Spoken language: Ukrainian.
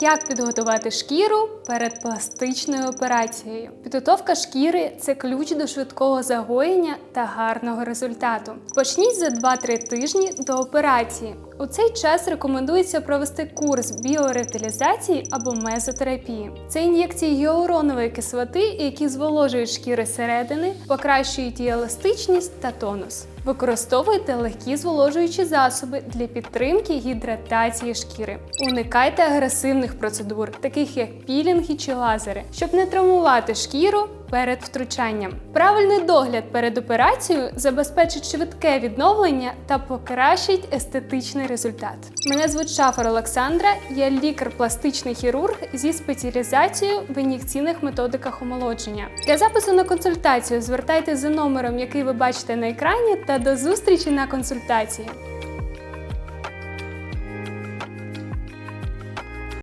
Як підготувати шкіру перед пластичною операцією? Підготовка шкіри це ключ до швидкого загоєння та гарного результату. Почніть за 2-3 тижні до операції. У цей час рекомендується провести курс біоревіталізації або мезотерапії. Це ін'єкції гіалуронової кислоти, які зволожують шкіри середини, покращують її еластичність та тонус. Використовуйте легкі зволожуючі засоби для підтримки гідратації шкіри. Уникайте агресивних процедур, таких як пілінги чи лазери, щоб не травмувати шкіру перед втручанням. Правильний догляд перед операцією забезпечить швидке відновлення та покращить естетичний результат. Мене звуть Шафар Олександра, я лікар-пластичний хірург зі спеціалізацією в ін'єкційних методиках омолодження. Для запису на консультацію звертайтеся за номером, який ви бачите на екрані, та до зустрічі на консультації.